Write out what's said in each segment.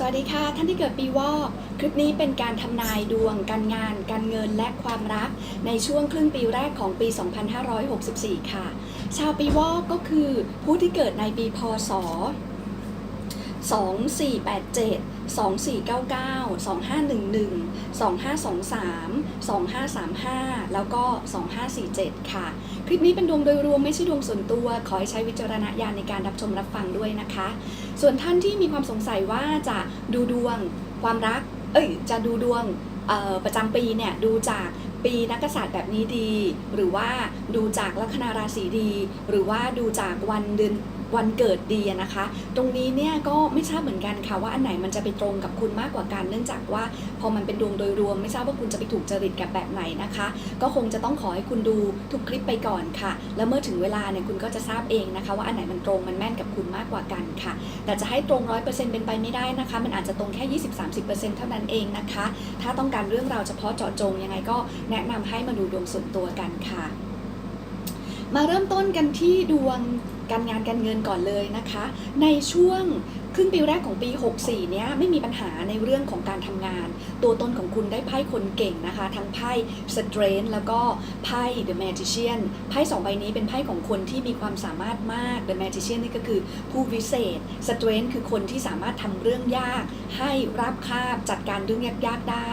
สวัสดีค่ะ ท่านที่เกิดปีวอก คลิปนี้เป็นการทำนายดวง การงาน การเงินและความรัก ในช่วงครึ่งปีแรกของปี 2564 ค่ะ ชาวปีวอกก็คือผู้ที่เกิดในปีพศ 2487 2499 2511 2523 2535 แล้วก็ 2547 ค่ะ คลิปนี้เป็นดวงโดยรวมไม่ใช่ดวงส่วนตัว ขอให้ใช้วิจารณญาณในการรับชมรับฟังด้วยนะคะ ส่วนท่านที่มีความสงสัยว่าจะดูดวงความรัก เอ้ย จะดูดวงประจำปีเนี่ยดูจากปีนักกษัตริย์แบบนี้ดี หรือว่าดูจากลัคนาราศีดี หรือว่าดูจากวันเดือน วันเกิดดีนะคะ ตรงนี้เนี่ยก็ไม่ทราบเหมือนกันค่ะว่าอันไหนมันจะไปตรงกับคุณมากกว่ากัน เนื่องจากว่าพอมันเป็นดวงโดยรวม ไม่ทราบว่าคุณจะไปถูกจริตกับแบบไหนนะคะ ก็คงจะต้องขอให้คุณดูทุกคลิปไปก่อนค่ะ แล้วเมื่อถึงเวลาเนี่ยคุณก็จะทราบเองนะคะ ว่าอันไหนมันตรงมันแม่นกับคุณมากกว่ากันค่ะ แต่จะให้ตรง100%เปอร์เซ็นต์เป็นไปไม่ได้นะคะ มันอาจจะตรงแค่20-30%เปอร์เซ็นต์เท่านั้นเองนะคะ ถ้าต้องการเรื่องราวเฉพาะเจาะจงยังไงก็แนะนำให้มาดูดวงส่วนตัวกันค่ะ มาเริ่มต้นกันที่ดวง การงานการเงินก่อนเลยนะคะ ในช่วง รึ่งปีแรกของปี 64 เนี้ยไม่มีปัญหาในเรื่องของการทำงาน ตัวตนของคุณได้ไพ่คนเก่งนะคะ ทั้งไพ่ Strength แล้วก็ไพ่ The Magician ไพ่สองใบนี้เป็นไพ่ของคนที่มีความสามารถมาก The Magician นี่ก็คือผู้วิเศษ Strength คือคนที่สามารถทำเรื่องยาก ให้ราบคาบจัดการเรื่องยากๆได้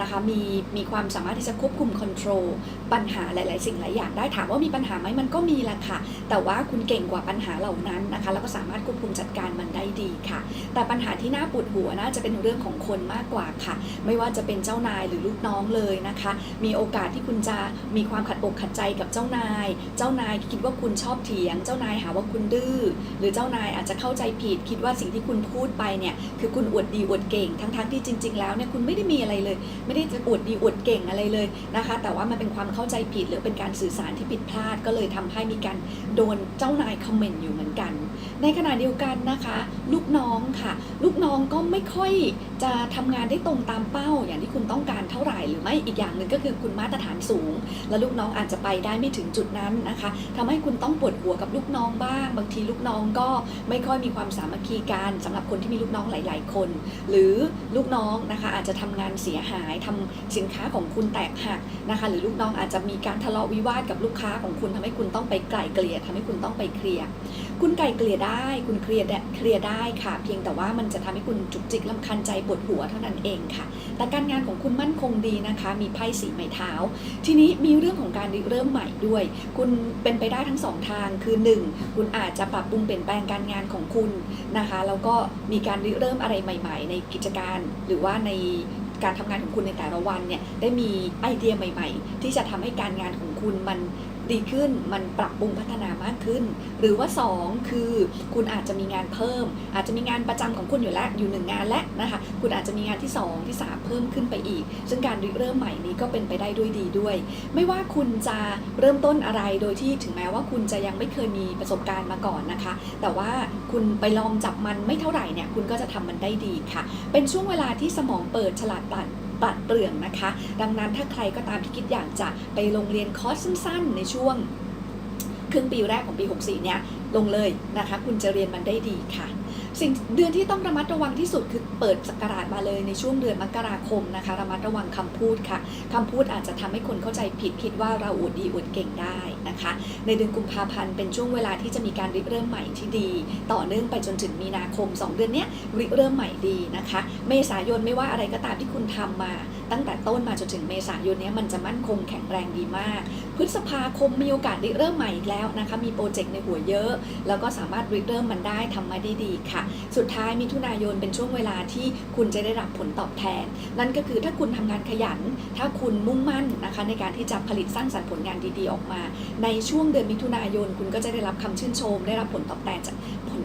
นะคะมีมีความสามารถที่จะควบคุมคอนโทรลปัญหาหลาย ๆ สิ่งหลายอย่างได้ถามว่ามีปัญหาไหมมันก็มีแหละค่ะ แต่ว่าคุณเก่งกว่าปัญหาเหล่านั้นนะคะ แล้วก็สามารถควบคุมจัดการมันได้ดีค่ะ แต่ปัญหาที่น่าปวดหัวน่าจะเป็นเรื่องของคนมากกว่าค่ะ ไม่ว่าจะเป็นเจ้านายหรือลูกน้องเลยนะคะ มีโอกาสที่คุณจะมีความขัดอกขัดใจกับเจ้านาย เจ้านายคิดว่าคุณชอบเถียง เจ้านายหาว่าคุณดื้อ หรือเจ้านายอาจจะเข้าใจผิด คิดว่าสิ่งที่คุณพูดไปเนี่ยคือคุณอวดดีอวดเก่ง ทั้งๆที่จริง ๆ แล้วเนี่ยคุณไม่ได้มีอะไรเลย ไม่ได้จะอวดดีอวดเก่งอะไรเลยนะคะ แต่ว่ามันเป็นความเข้าใจผิดหรือเป็นการสื่อสารที่ผิดพลาดก็เลยทำให้มีการโดนเจ้านายคอมเมนต์อยู่เหมือนกัน ในขณะเดียวกันนะคะ ลูกน้องค่ะ ลูกน้องก็ไม่ค่อยจะทำงานได้ตรงตามเป้า อย่างที่คุณต้องการเท่าไหร่หรือไม่อีกอย่างหนึ่งก็คือคุณมาตรฐานสูง แล้วลูกน้องอาจจะไปได้ไม่ถึงจุดนั้นนะคะทำให้คุณต้องปวดหัวกับลูกน้องบ้าง บางทีลูกน้องก็ไม่ค่อยมีความสามัคคีกันสำหรับคนที่มีลูกน้องหลาย ๆ คน หรือลูกน้องนะคะอาจจะทำงานเสียหายทำสินค้าของคุณแตกหักนะคะ หรือลูกน้องอาจจะมีการทะเลาะวิวาทกับลูกค้าของคุณทำให้คุณต้องไปไกล่เกลี่ยทำให้คุณต้องไปเคลียร์ คุณไก่เกลี่ยได้ คุณเคลียร์เคลียร์ได้ค่ะ เพียงแต่ว่ามันจะทำให้คุณจุกจิกลำคันใจปวดหัวเท่านั้นเองค่ะ แต่การงานของคุณมั่นคงดีนะคะ มีไพ่สีไม้เท้า ทีนี้มีเรื่องของการเริ่มใหม่ด้วย คุณเป็นไปได้ทั้งสองทางคือ 1 คุณอาจจะปรับปรุงเปลี่ยนแปลงการงานของคุณนะคะแล้วก็มีการเริ่มอะไรใหม่ ๆ ในกิจการหรือว่าในการทำงานของคุณในแต่ละวันเนี่ยได้มีไอเดียใหม่ ๆ ที่จะทำให้การงานของคุณมัน ดีขึ้นมันปรับปรุงพัฒนามากขึ้น หรือว่า 2 คือคุณอาจจะมีงานเพิ่ม อาจจะมีงานประจำของคุณอยู่แล้วอยู่หนึ่งงานแล้วนะคะคุณอาจจะมีงานที่ 2 ที่ 3 เพิ่มขึ้นไปอีก ซึ่งการเริ่มใหม่นี้ก็เป็นไปได้ด้วยดีด้วย ไม่ว่าคุณจะเริ่มต้นอะไรโดยที่ถึงแม้ว่าคุณจะยังไม่เคยมีประสบการณ์มาก่อนนะคะ แต่ว่าคุณไปลองจับมันไม่เท่าไหร่เนี่ยคุณก็จะทำมันได้ดีค่ะ เป็นช่วงเวลาที่สมองเปิดฉลาดปลัด ปลัดเปลืองนะคะ ดังนั้นถ้าใครก็ตามที่คิดอยากจะไปลงเรียนคอร์สสั้น ๆ ในช่วงครึ่งปีแรกของปี 64 เนี่ยลงเลยนะคะ คุณจะเรียนมันได้ดีค่ะ สิ่งเดือนที่ต้องระมัดระวังที่สุดคือเปิดสกราชมาเลยในช่วงเดือนมกราคมนะคะระมัดระวังคำพูดค่ะคำพูดอาจจะทำให้คนเข้าใจผิดคิดว่าเราอวดดีอวดเก่งได้นะคะ ในเดือนกุมภาพันธ์เป็นช่วงเวลาที่จะมีการริเริ่มใหม่ที่ดี ต่อเนื่องไปจนถึงมีนาคม 2 เดือนนี้ริเริ่มใหม่ดีนะคะ เมษายนไม่ว่าอะไรก็ตามที่คุณทำมาตั้งแต่ต้นมาจนถึงเมษายนนี้มันจะมั่นคงแข็งแรงดีมาก พฤษภาคมมีโอกาสริเริ่มใหม่อีกแล้วนะคะ มีโปรเจกต์ในหัวเยอะ แล้วก็สามารถริเริ่มมันได้ทำมาได้ดีค่ะ สุดท้ายมิถุนายนเป็นช่วงเวลาที่คุณจะได้รับผลตอบแทน นั่นก็คือถ้าคุณทำงานขยัน ถ้าคุณมุ่งมั่นนะคะในการที่จะผลิตสร้างสรรค์ผลงานดีๆออกมา ในช่วงเดือนมิถุนายนคุณก็จะได้รับคำชื่นชม ได้รับผลตอบแทนจาก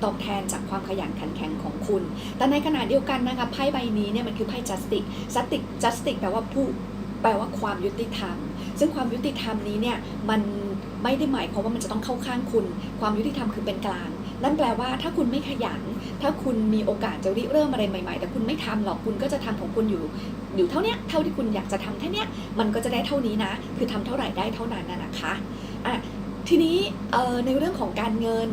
ตอบแทนจากความขยันขันแข็งของคุณ แต่ในขณะเดียวกันนะคะไพ่ใบนี้เนี่ยมันคือไพ่ justice justice justice แปลว่าผู้แปลว่าความยุติธรรม ซึ่งความยุติธรรมนี้เนี่ยมันไม่ได้หมายความว่ามันจะต้องเข้าข้างคุณ ความยุติธรรมคือเป็นกลาง นั่นแปลว่าถ้าคุณไม่ขยัน ถ้าคุณมีโอกาสจะริเริ่มอะไรใหม่ ๆ แต่คุณไม่ทำหรอก คุณก็จะทำของคุณอยู่ อยู่เท่านี้เท่าที่คุณอยากจะทำแค่นี้มันก็จะได้เท่านี้นะ คือทำเท่าไหร่ได้เท่านั้นนะคะอะทีนี้ในเรื่องของการเงิน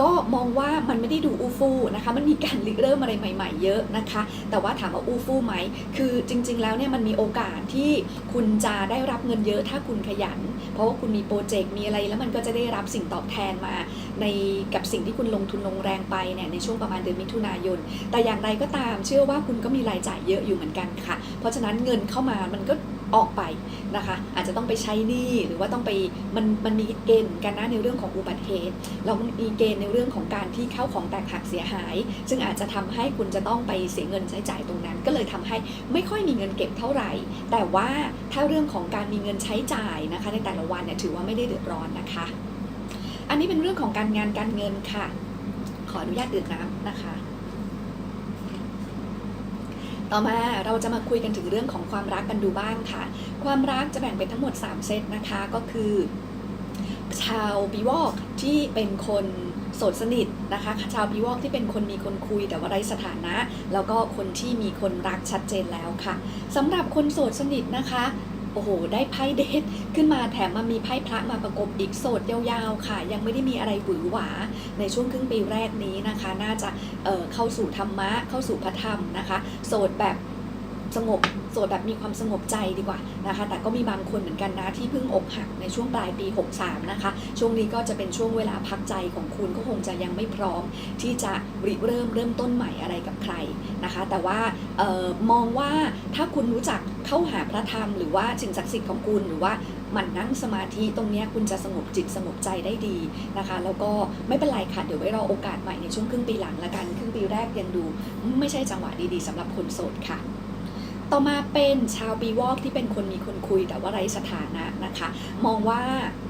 ก็มองว่ามันไม่ได้ดูอูฟู่นะคะ มันมีการเริ่มอะไรใหม่ ๆ เยอะนะคะ แต่ว่าถามว่าอูฟู่ไหม คือจริง ๆ แล้วเนี่ยมันมีโอกาสที่คุณจะได้รับเงินเยอะถ้าคุณขยัน เพราะว่าคุณมีโปรเจกต์มีอะไรแล้วมันก็จะได้รับสิ่งตอบแทนมา ในกับสิ่งที่คุณลงทุนลงแรงไปเนี่ยในช่วงประมาณเดือนมิถุนายน แต่อย่างไรก็ตามเชื่อว่าคุณก็มีรายจ่ายเยอะอยู่เหมือนกันค่ะ เพราะฉะนั้นเงินเข้ามามันก็ออกไปนะคะ อาจจะต้องไปใช้หนี้หรือว่าต้องไปมันมันมีเกณฑ์กันนะในเรื่องของอุบัติเหตุแล้วมันมีเกณฑ์ในเรื่องของการที่เข้าของแตกหักเสียหาย ซึ่งอาจจะทำให้คุณจะต้องไปเสียเงินใช้จ่ายตรงนั้น ก็เลยทำให้ไม่ค่อยมีเงินเก็บเท่าไหร่ แต่ว่าถ้าเรื่องของการมีเงินใช้จ่ายนะคะในแต่ละวันเนี่ยถือว่าไม่ได้เดือดร้อนนะคะ อันนี้เป็นเรื่องของการงานการเงินค่ะ ขออนุญาตดื่มน้ำนะคะ ต่อมาเราจะมาคุยกันถึงเรื่องของความรักกันดูบ้างค่ะ ความรักจะแบ่งเป็นทั้งหมด 3 เซตนะคะก็คือ ชาวปีวอกที่เป็นคนโสดสนิทนะคะชาวปีวอกที่เป็นคนมีคนคุยแต่ว่าไร้สถานะ แล้วก็คนที่มีคนรักชัดเจนแล้วค่ะสำหรับคนโสดสนิทนะคะ โอ้โห ได้ไพ่เดทขึ้นมาแถมมามีไพ่พระมาประกบอีกโสดยาวๆค่ะ ยังไม่ได้มีอะไรหวือหวาในช่วงครึ่งปีแรกนี้นะคะ น่าจะเเข้าสู่ธรรมะเข้าสู่พระธรรมนะคะ โสดแบบ สงบโสดแบบมีความสงบใจดีกว่านะคะ แต่ก็มีบางคนเหมือนกันนะที่เพิ่งอกหักในช่วงปลายปี 63 นะคะ ช่วงนี้ก็จะเป็นช่วงเวลาพักใจของคุณก็คงจะยังไม่พร้อม ที่จะริเริ่มเริ่มต้นใหม่อะไรกับใครนะคะ แต่ว่าออมองว่าถ้าคุณรู้จักเข้าหาพระธรรมหรือว่าสิ่งศักดิ์สิทธิ์ของคุณหรือว่าหมันนั่งสมาธิตรงนี้คุณจะสงบจิตสงบใจได้ดีนะคะ แล้วก็ไม่เป็นไรค่ะ เดี๋ยวไว้รอโอกาสใหม่ในช่วงครึ่งปีหลังละกัน ครึ่งปีแรกยังดู ไม่ใช่จังหวะดีๆสำหรับคนโสดค่ะ ต่อมาเป็นชาวปีวอกที่เป็นคนมีคนคุยแต่ว่าไร้สถานะนะคะ มองว่า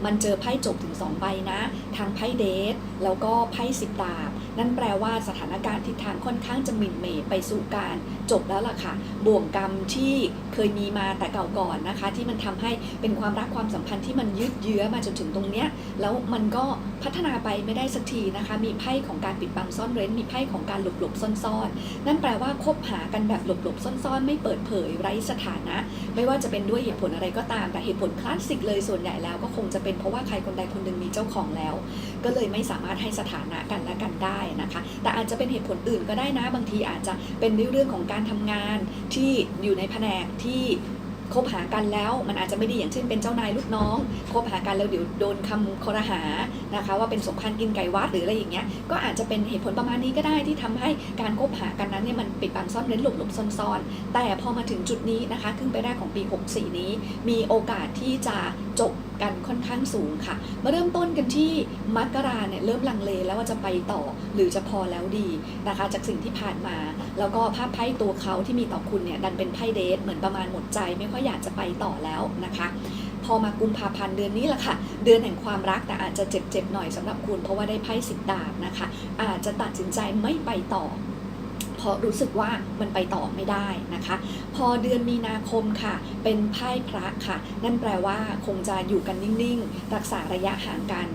มันเจอไพ่จบถึง 2 ใบนะทั้งไพ่เดทแล้วก็ไพ่สิบดาบ นั่นแปลว่าสถานการณ์ทิศทางค่อนข้างจะหมิ่นเมไปสู่การจบแล้วล่ะค่ะ บ่วงกรรมที่เคยมีมาแต่เก่าก่อนนะคะ ที่มันทำให้เป็นความรักความสัมพันธ์ที่มันยืดเยื้อมาจนถึงตรงเนี้ยแล้วมันก็พัฒนาไปไม่ได้สักทีนะคะ มีไพ่ของการปิดบังซ่อนเร้น มีไพ่ของการหลบหลบซ่อนๆนั่นแปลว่าคบหากันแบบหลบหลบซ่อนๆ ไม่เปิดเผยไร้สถานะ ไม่ว่าจะเป็นด้วยเหตุผลอะไรก็ตาม แต่เหตุผลคลาสสิกเลยส่วนใหญ่แล้วก็คงจะเป็นเพราะว่าใครคนใดคนหนึ่งมีเจ้าของแล้ว ก็เลยไม่สามารถให้สถานะกันและกันได้นะคะ แต่อาจจะเป็นเหตุผลอื่นก็ได้นะบางทีอาจจะเป็นในเรื่องของการทำงานที่อยู่ในแผนกที่ คบหากันแล้วมันอาจจะไม่ดีอย่างเช่นเป็นเจ้านายลูกน้องคบหากันแล้วเดี๋ยวโดนคำคอรหานะคะ ว่าเป็นสมคันกินไก่วัดหรืออะไรอย่างเงี้ยก็อาจจะเป็นเหตุผลประมาณนี้ก็ได้ที่ทำให้การคบหากันนั้นเนี่ยมันปิดบังซ่อนเร้นหลบหลบซ่อนซ่อนๆแต่พอมาถึงจุดนี้นะคะครึ่งไปแรกของปี 64 นี้ มีโอกาสที่จะจบ กันค่อนข้างสูงค่ะ มาเริ่มต้นกันที่มกราเนี่ยเริ่มลังเลแล้วว่าจะไปต่อหรือจะพอแล้วดีนะคะ จากสิ่งที่ผ่านมา แล้วก็ภาพไพ่ตัวเขาที่มีต่อคุณเนี่ยดันเป็นไพ่เดทเหมือนประมาณหมดใจ ไม่ค่อยอยากจะไปต่อแล้วนะคะพอมากุมภาพันธ์เดือนนี้แหละค่ะ เดือนแห่งความรักแต่อาจจะเจ็บๆหน่อยสำหรับคุณเพราะว่าได้ไพ่สิบดาบนะคะ อาจจะตัดสินใจไม่ไปต่อ ราะรู้สึกว่ามันไปต่อไม่ได้นะคะ พอเดือนมีนาคมค่ะ เป็นไพ่พระค่ะ นั่นแปลว่าคงจะอยู่กันนิ่งๆ รักษาระยะห่างกัน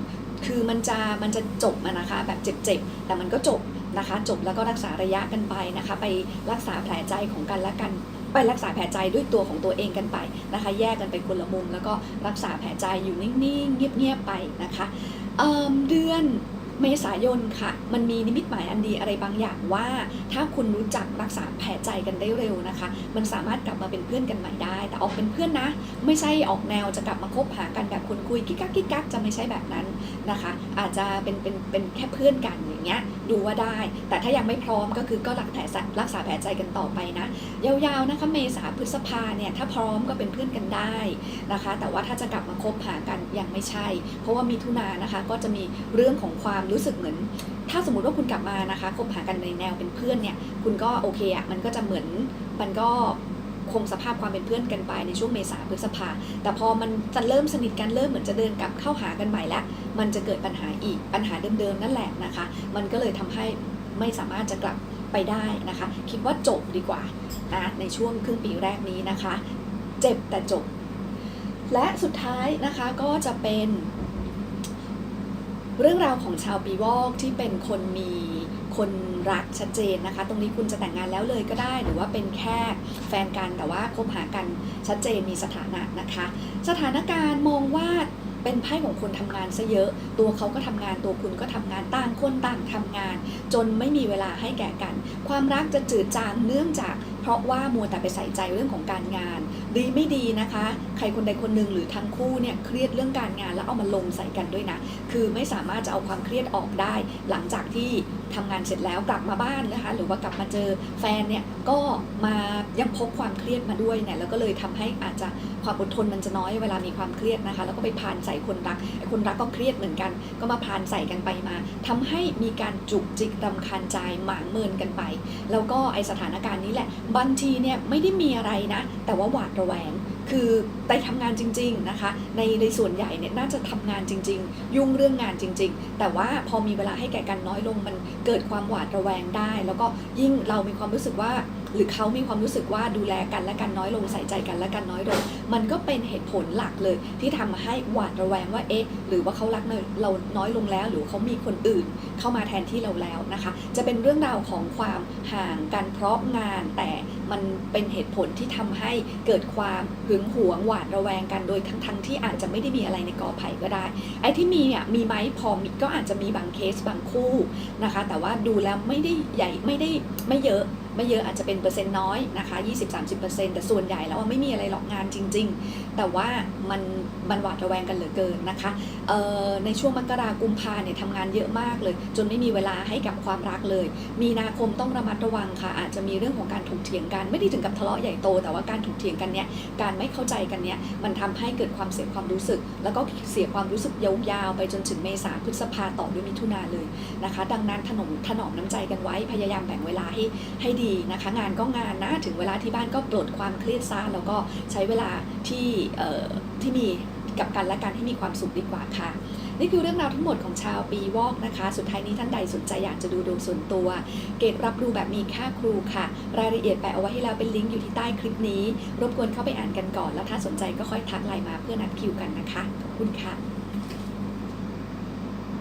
คือมันจะมันจะจบนะคะ แบบเจ็บๆ แต่มันก็จบนะคะ จบแล้วก็รักษาระยะกันไปนะคะ ไปรักษาแผลใจของกันและกันไปรักษาแผลใจด้วยตัวของตัวเองกันไปนะคะ แยกกันไปคนละมุมแล้วก็รักษาแผลใจอยู่นิ่งๆ เงียบๆไปนะคะเเดือน เมษายนค่ะ มันมีนิมิตหมายอันดีอะไรบางอย่างว่า ถ้าคุณรู้จักรักษาแผลใจกันได้เร็วนะคะ มันสามารถกลับมาเป็นเพื่อนกันใหม่ได้ แต่ออกเป็นเพื่อนนะ ไม่ใช่ออกแนวจะกลับมาคบหากันแบบคนคุยกิ๊กกักกิ๊กกักจะไม่ใช่แบบนั้นนะคะ อาจจะเป็นเป็นเป็นแค่เพื่อนกัน อย่างเงี้ยดูว่าได้ แต่ถ้ายังไม่พร้อมก็คือก็รักแผลรักษาแผลใจกันต่อไปนะ ยาวๆนะคะเมษาพฤษภาเนี่ยถ้าพร้อมก็เป็นเพื่อนกันได้นะคะ แต่ว่าถ้าจะกลับมาคบหากันยังไม่ใช่ เพราะว่ามีทุนานะคะก็จะมีเรื่องของความรู้สึกเหมือน ถ้าสมมติว่าคุณกลับมานะคะคบหากันในแนวเป็นเพื่อนเนี่ยคุณก็โอเคอะมันก็จะเหมือนมันก็ คงสภาพความเป็นเพื่อนกันไปในช่วงเมษาพฤษภา แต่พอมันจะเริ่มสนิทกันเริ่มเหมือนจะเดินกลับเข้าหากันใหม่แล้ว มันจะเกิดปัญหาอีกปัญหาเดิมๆนั่นแหละนะคะ มันก็เลยทำให้ไม่สามารถจะกลับไปได้นะคะ คิดว่าจบดีกว่านะในช่วงครึ่งปีแรกนี้นะคะ เจ็บแต่จบ และสุดท้ายนะคะก็จะเป็น เรื่องราวของชาวปีวอกที่เป็นคนมี คนรักชัดเจนนะคะ ตรงนี้คุณจะแต่งงานแล้วเลยก็ได้ หรือว่าเป็นแค่แฟนกันแต่ว่าคบหากันชัดเจนมีสถานะนะคะ สถานการณ์มองว่าเป็นไพ่ของคนทำงานซะเยอะ ตัวเขาก็ทำงาน ตัวคุณก็ทำงาน ต่างคนต่างทำงาน จนไม่มีเวลาให้แก่กัน ความรักจะจืดจางเนื่องจากเพราะว่ามัวแต่ไปใส่ใจเรื่องของการงาน ดีไม่ดีนะคะ ใครคนใดคนหนึ่งหรือทั้งคู่เนี่ยเครียดเรื่องการงานแล้วเอามาลงใส่กันด้วยนะ คือไม่สามารถจะเอาความเครียดออกได้ หลังจากที่ทำงานเสร็จแล้วกลับมาบ้านนะคะหรือว่ากลับมาเจอแฟนเนี่ยก็มายังพกความเครียดมาด้วยเนี่ยแล้วก็เลยทำให้อาจจะความอดทนมันจะน้อยเวลามีความเครียดนะคะ แล้วก็ไปพานใส่คนรักไอ้คนรักก็เครียดเหมือนกัน ก็มาพานใส่กันไปมาทำให้มีการจุกจิกรำคาญใจหมางเมินกันไป แล้วก็ไอสถานการณ์นี้แหละบางทีเนี่ยไม่ได้มีอะไรนะ แต่ว่าหวาดระแวง คือไปทำงานจริง ๆนะคะ ในในส่วนใหญ่เนี่ยน่าจะทำงานจริง ๆ ยุ่งเรื่องงานจริง ๆ แต่ว่าพอมีเวลาให้แก่กันน้อยลงมันเกิดความหวาดระแวงได้ แล้วก็ยิ่งเรามีความรู้สึกว่า หรือเขามีความรู้สึกว่าดูแลกันและกันน้อยลงใส่ใจกันและกันน้อยลงมันก็เป็นเหตุผลหลักเลย ที่ทำให้หวาดระแวงว่าเอ๊ะหรือว่าเขารักเราน้อยลงแล้ว หรือเขามีคนอื่นเข้ามาแทนที่เราแล้วนะคะ จะเป็นเรื่องราวของความห่างกันเพราะงาน แต่มันเป็นเหตุผลที่ทำให้เกิดความหึงหวงหวาดระแวงกันโดยทั้งทั้งที่อาจจะไม่ได้มีอะไรในกอไผ่ก็ได้ ไอ้ที่มีเนี่ยมีไหมพอมีก็อาจจะมีบางเคสบางคู่นะคะ แต่ว่าดูแล้วไม่ได้ใหญ่ไม่ได้ไม่เยอะไม่เยอะอาจจะเป็นเปอร์เซ็นต์น้อยนะคะ 20-30%แต่ส่วนใหญ่แล้วไม่มีอะไรหรอกงานจริง แต่ว่ามันมันหวาดระแวงกันเหลือเกินนะคะในช่วงมกรากุมภาเนี่ยทำงานเยอะมากเลย จนไม่มีเวลาให้กับความรักเลย มีนาคมต้องระมัดระวังค่ะ อาจจะมีเรื่องของการถกเถียงกัน ไม่ได้ถึงกับทะเลาะใหญ่โต แต่ว่าการถกเถียงกันเนี่ยการไม่เข้าใจกันเนี่ยมันทำให้เกิดความเสียความรู้สึก แล้วก็เสียความรู้สึกยาวๆไปจนถึงเมษาพฤษภาต่อด้วยมิถุนาเลยนะคะ ดังนั้นถนอมถนอมน้ำใจกันไว้พยายามแบ่งเวลาให้ให้ดีนะคะ งานก็งานนะถึงเวลาที่บ้านก็ปลดความเครียดซะแล้วก็ใช้เวลาที่ที่มีกับกันและการที่มีความสุขดีกว่าค่ะ นี่คือเรื่องราวทั้งหมดของชาวปีวอกนะคะ สุดท้ายนี้ท่านใดสนใจอยากจะดูดวงส่วนตัว เกรดรับรู้แบบมีค่าครูค่ะ รายละเอียดแปะเอาไว้ให้แล้วเป็นลิงก์อยู่ที่ใต้คลิปนี้ รบกวนเข้าไปอ่านกันก่อน แล้วถ้าสนใจก็ค่อยทักไลน์มาเพื่อนัดคิวกันนะคะ ขอบคุณค่ะ